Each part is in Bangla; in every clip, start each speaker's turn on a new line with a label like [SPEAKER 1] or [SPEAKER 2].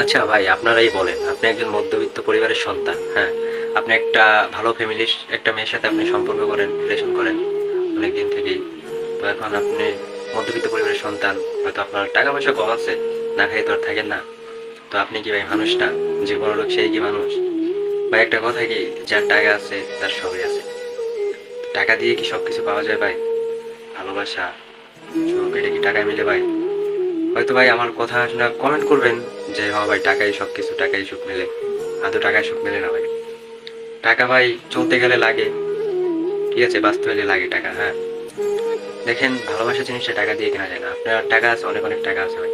[SPEAKER 1] আচ্ছা ভাই, আপনারাই বলেন। আপনি একজন মধ্যবিত্ত পরিবারের সন্তান হ্যাঁ? আপনি একটা ভালো ফ্যামিলির একটা মেয়ের সাথে আপনি সম্পর্ক করেন রিলেশন করেন। অনেকদিন থেকেই। তো এখন আপনি মধ্যবিত্ত পরিবারের সন্তান, হয়তো আপনার টাকা পয়সা কম আছে, না খাই তো আর থাকেন না। তো আপনি কি ভাই মানুষ না? যে বড় লোক, সেই কি মানুষ? ভাই, একটা কথা কি? যার টাকা আছে, তার সবই আছে। টাকা দিয়ে কি সব কিছু পাওয়া যায় ভাই? ভালোবাসা এটা কি টাকায় মিলে ভাই? হয়তো ভাই আমার কথা শুনে কমেন্ট করবেন যে হ্যাঁ ভাই, টাকাই সব কিছু, টাকাই সুখ মেলে। আদৌ টাকায় সুখ মেলে না ভাই। টাকা ভাই চলতে গেলে লাগে। ঠিক আছে? বাঁচতে হলে লাগে টাকা হ্যাঁ। দেখেন, ভালোবাসা জিনিসটা টাকা দিয়ে কেনা যায় না। আপনার টাকা আছে, অনেক অনেক টাকা আছে ভাই।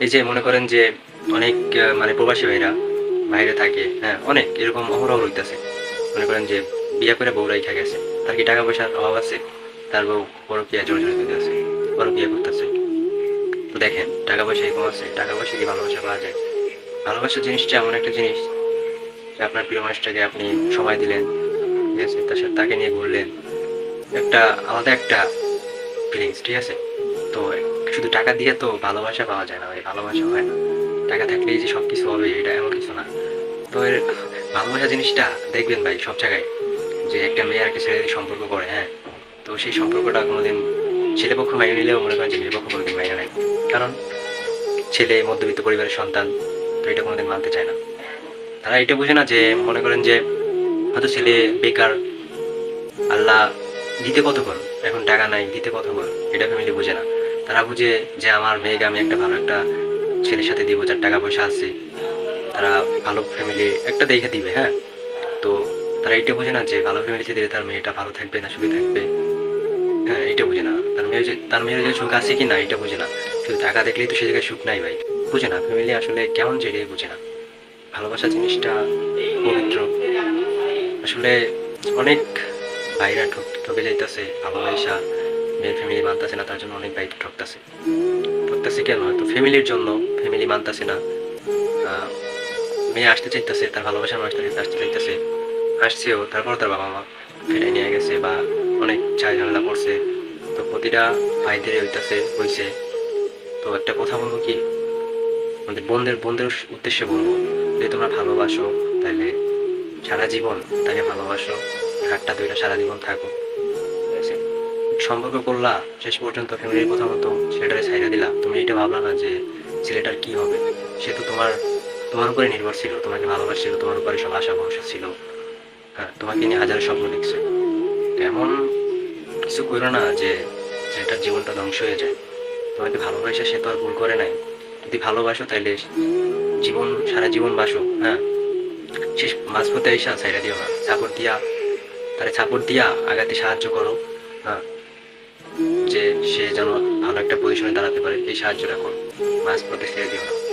[SPEAKER 1] এই যে মনে করেন যে, অনেক মানে প্রবাসী ভাইরা বাইরে থাকে হ্যাঁ অনেক, এরকম অহরহ হইতেছে মনে করেন যে, বিয়ে করে বউ রাইখা গেছে। তার কি টাকা পয়সার অভাব আছে? তার বউ বড় বিয়ে জোর দেখেন, টাকা পয়সা এরকম আছে, টাকা পয়সা কি ভালোবাসা পাওয়া যায়। ভালোবাসা জিনিসটা এমন একটা জিনিস যে আপনার প্রিয় মানুষটাকে আপনি সময় দিলেন, ঠিক আছে, তার সাথে তাকে নিয়ে ঘুরলেন। একটা আলাদা একটা ফিলিংস ঠিক আছে? তো শুধু টাকা দিয়ে তো ভালোবাসা পাওয়া যায় না ভাই, ভালোবাসা হয় না। টাকা থাকলেই যে সব কিছু হবে, এটা এমন কিছু না। তো এর ভালোবাসা জিনিসটা দেখবেন ভাই, সব জায়গায় যে একটা মেয়ে আর একটা ছেলে সম্পর্ক করে হ্যাঁ? তো সেই সম্পর্কটা কোনোদিন ছেলে পক্ষ মাইনে নিলেও মনে করেন যে মেয়ে পক্ষ কোনোদিন মাইনে নেয় কারণ ছেলে, মধ্যবিত্ত পরিবারের সন্তান, তো এটা কোনোদিন মানতে চায় না। তারা এটা বুঝে না যে মনে করেন যে হয়তো ছেলে বেকার, আল্লাহ দিতে কত করো এখন টাকা নাই, দিতে কত করো এটা ফ্যামিলি বুঝে না। তারা বুঝে যে আমার মেয়েকে আমি একটা ভালো একটা ছেলের সাথে দিব, যার টাকা পয়সা আছে, তারা ভালো ফ্যামিলি একটা দেখে দিবে হ্যাঁ? তো তারা এটা বুঝে না যে ভালো ফ্যামিলিতে দিলে তার মেয়েটা ভালো থাকবে না, সুখে থাকবে। হ্যাঁ এটা বুঝে না। তার মেয়ে যে তার মেয়ের যে সুখ আছে কি না এটা বুঝে না। শুধু টাকা দেখলেই তো সে জায়গায় সুখ নাই ভাই। বুঝে না ফ্যামিলি আসলে কেমন যে বুঝে না। ভালোবাসা জিনিসটা পবিত্র। আসলে অনেক ভাইরা ঠক ঠকে যাইতেছে, ভালোবাসা মেয়ের ফ্যামিলি মানতেছে না, তার জন্য অনেক ভাই ঠকতেছে। ঠকতেছে কেন? হয়তো ফ্যামিলির জন্য ফ্যামিলি মানতেছে না। মেয়ে আসতে চাইতেছে, তার ভালোবাসার মানুষটার কাছে আসতে চাইতেছে। আসছেও তারপর তার বাবা মা ফেরাই নিয়ে গেছে বা অনেক চাই ঝামেলা করছে। তো প্রতিটা ভাইদের হইতেছে, হইছে। তো একটা কথা বলব কি? আমাদের বোনদের বোনদের উদ্দেশ্যে বলব যদি তোমরা ভালোবাসো তাহলে সারা জীবন তাকে ভালোবাসো ঘাটটা দুইটা সারা জীবন থাকো। সম্পর্ক করলা, শেষ পর্যন্ত ফ্যামিলির কথা মতো ছেলেটারে ছাইড়া দিলা। তুমি এটা ভাবলা না যে ছেলেটার কি হবে? সে তো তোমার তোমার উপরে নির্ভর ছিল তোমাকে ভালোবাসছিল, তোমার উপরে সব আশা ভরসা ছিল। তোমাকে নিয়ে হাজার স্বপ্ন দেখছে। এমন কিছু করো না যে ছেলেটার জীবনটা ধ্বংস হয়ে যায়। তোমাকে ভালোবাসে সে তো আর ভুল করে নাই। যদি ভালোবাসো তাহলে জীবন, সারা জীবন বাসো হ্যাঁ? শেষ মাঝপথে এসা সাইডা দিও না। সাপোর্ট দিয়া, তারে সাপোর্ট দিয়া আগাতে সাহায্য করো হ্যাঁ? যে সে যেন ভালো একটা পজিশনে দাঁড়াতে পারে, এই সাহায্যটা করো। মাঝপথে ছেড়ে দিও না।